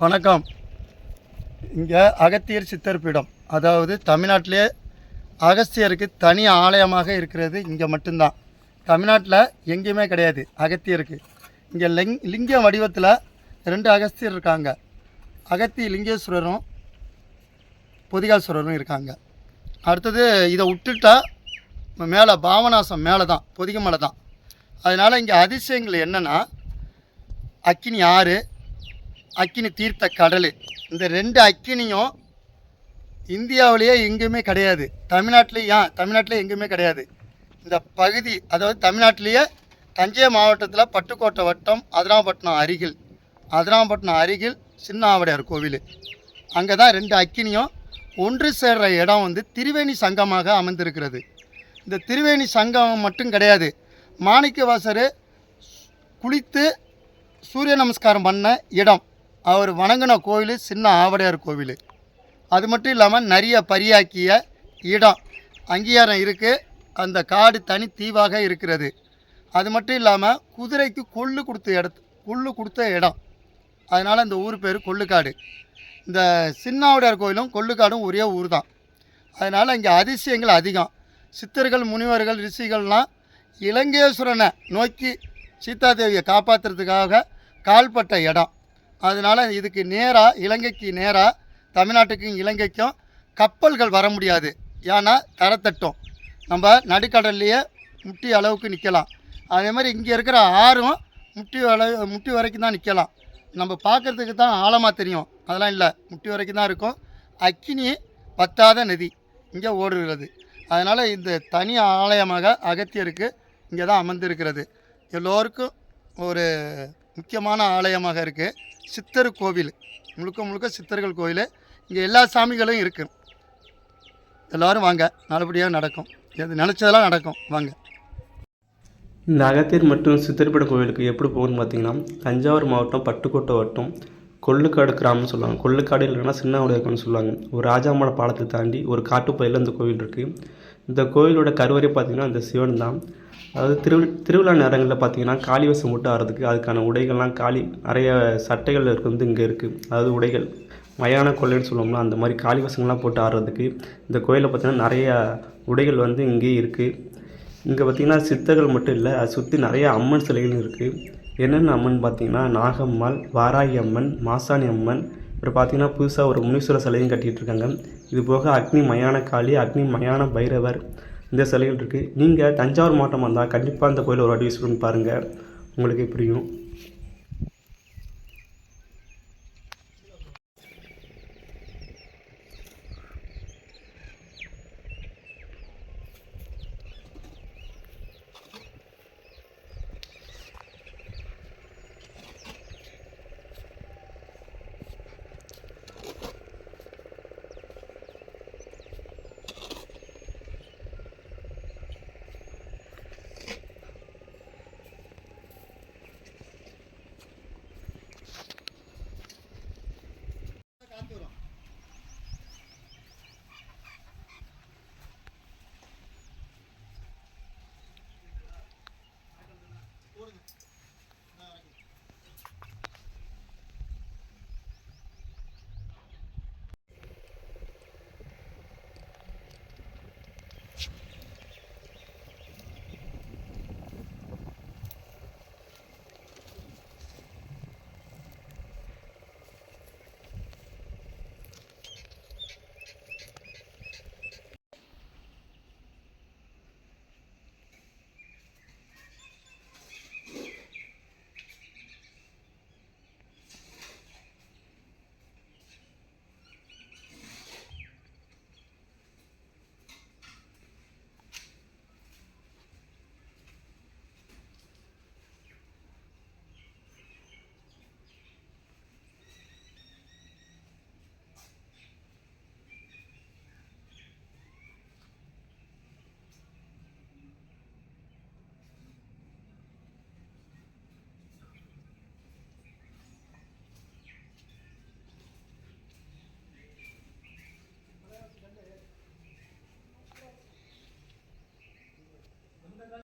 வணக்கம். இங்கே அகத்தியர் சித்தர் பீடம். அதாவது தமிழ்நாட்டிலே அகஸ்தியருக்கு தனி ஆலயமாக இருக்கிறது இங்கே மட்டும்தான். தமிழ்நாட்டில் எங்கேயுமே கிடையாது அகத்தியருக்கு. இங்கே லிங் லிங்க வடிவத்தில் ரெண்டு அகஸ்தியர் இருக்காங்க. அகத்தி லிங்கேஸ்வரரும் பொதிகாசுவரரும் இருக்காங்க. அடுத்தது இதை விட்டுட்டா மேலே பாவனாசம் மேலே தான் பொதிகை மலை தான் அதனால் இங்கே அதிசயங்கள் என்னென்னா அக்கினி ஆறு அக்கினி தீர்த்த கடல். இந்த ரெண்டு அக்கினியும் இந்தியாவிலேயே எங்கேயுமே கிடையாது. தமிழ்நாட்டிலே ஏன் தமிழ்நாட்டிலே எங்கேயுமே கிடையாது. இந்த பகுதி அதாவது தமிழ்நாட்டிலேயே தஞ்சை மாவட்டத்தில் பட்டுக்கோட்டை வட்டம் அதிராம்பட்டினம் அருகில். அதிராம்பட்டினம் அருகில் சின்ன ஆவடையார் கோவில். அங்கே தான் ரெண்டு அக்கினியும் ஒன்று சேர்ற இடம் வந்து திரிவேணி சங்கமாக அமைந்திருக்கிறது. இந்த திரிவேணி சங்கம் மட்டும் கிடையாது. மாணிக்கவாசர் குளித்து சூரிய நமஸ்காரம் பண்ண இடம். அவர் வணங்கின கோவில் சின்ன ஆவடையார் கோவில். அது மட்டும் இல்லாமல் நிறைய பரியாக்கிய இடம். அங்கீகாரம் இருக்குது அந்த காடு தனி தீவாக இருக்கிறது. அது மட்டும் இல்லாமல் குதிரைக்கு கொள்ளு கொடுத்த இடத்து கொள்ளு கொடுத்த இடம். அதனால் அந்த ஊர் பேர் கொள்ளுக்காடு. இந்த சின்னாவுடையார் கோயிலும் கொள்ளுக்காடும் ஒரே ஊர் தான். அதனால் இங்கே அதிசயங்கள் அதிகம். சித்தர்கள் முனிவர்கள் ரிஷிகள்லாம் இலங்கேஸ்வரனை நோக்கி சீதாதேவியை காப்பாற்றுறதுக்காக கால்பட்ட இடம். அதனால் இதுக்கு நேராக இலங்கைக்கு நேராக தமிழ்நாட்டுக்கும் இலங்கைக்கும் கப்பல்கள் வர முடியாது. ஏன்னா தரத்தட்டும். நம்ம நடுக்கடல்லையே முட்டி அளவுக்கு நிற்கலாம் அதே மாதிரி இங்கே இருக்கிற ஆறும் முட்டி அளவு முட்டி வரைக்கும் தான் நிற்கலாம் நம்ம பார்க்குறதுக்கு தான் ஆழமாக தெரியும். அதெல்லாம் இல்லை. முட்டி வரைக்கும் தான் இருக்கும். அக்கினி பத்தாத நதி இங்கே ஓடுகிறது. அதனால் இந்த தனி ஆலயமாக அகத்தியருக்கு இங்கே தான் அமர்ந்திருக்கிறது. எல்லோருக்கும் ஒரு முக்கியமான ஆலயமாக இருக்குது சித்தர் கோவில். முழுக்க முழுக்க சித்தர்கள் கோவில் இங்கே எல்லா சாமிகளும் இருக்குது எல்லோரும் வாங்க. நல்லபடியாக நடக்கும். எது நினச்சதெல்லாம் நடக்கும். வாங்க. இந்த அகத்தியர் மற்றும் சித்திரப்பட கோவிலுக்கு எப்படி போகணும்னு பார்த்தீங்கன்னா தஞ்சாவூர் மாவட்டம் பட்டுக்கோட்டை வட்டம் கொள்ளுக்காடு கிராமம்னு சொல்லுவாங்க. கொள்ளுக்காடு இல்லைன்னா சின்ன உடையக்கம்னு சொல்லுவாங்க. ஒரு ராஜாமட பாலத்தை தாண்டி ஒரு காட்டுப்பயில இந்த கோவில் இருக்குது இந்த கோவிலோட கருவறை பார்த்தீங்கன்னா அந்த சிவன் தான். அதாவது திரு திருவிழா நேரங்களில் பார்த்தீங்கன்னா காளி வசம் மட்டும் ஆடுறதுக்கு அதுக்கான உடைகள்லாம் காளி நிறைய சட்டைகள் வந்து இங்கே இருக்குது அதாவது உடைகள் மயான கொள்ளைன்னு சொல்லுவோம்னா அந்த மாதிரி காளி வசங்கள்லாம் போட்டு ஆடுறதுக்கு இந்த கோயிலில் பார்த்திங்கன்னா நிறைய உடைகள் வந்து இங்கேயே இருக்குது இங்கே பார்த்தீங்கன்னா சித்தர்கள் மட்டும் இல்லை அதை சுற்றி நிறைய அம்மன் சிலைகள் இருக்குது என்னென்ன அம்மன் பார்த்திங்கன்னா நாகம்மாள் வாராகி அம்மன் மாசாணி அம்மன் அப்புறம் பார்த்திங்கன்னா புதுசாக ஒரு முனீஸ்வர சிலையும் கட்டிகிட்டு இருக்காங்க. இது போக அக்னி மயான காளி அக்னி மயான பைரவர் இந்த சிலைகள் இருக்குது நீங்கள் தஞ்சாவூர் மாவட்டம் வந்தால் கண்டிப்பாக இந்த கோயிலை ஒரு வாட்டி விசிட் பண்ணி பாருங்கள் உங்களுக்கே புரியும்.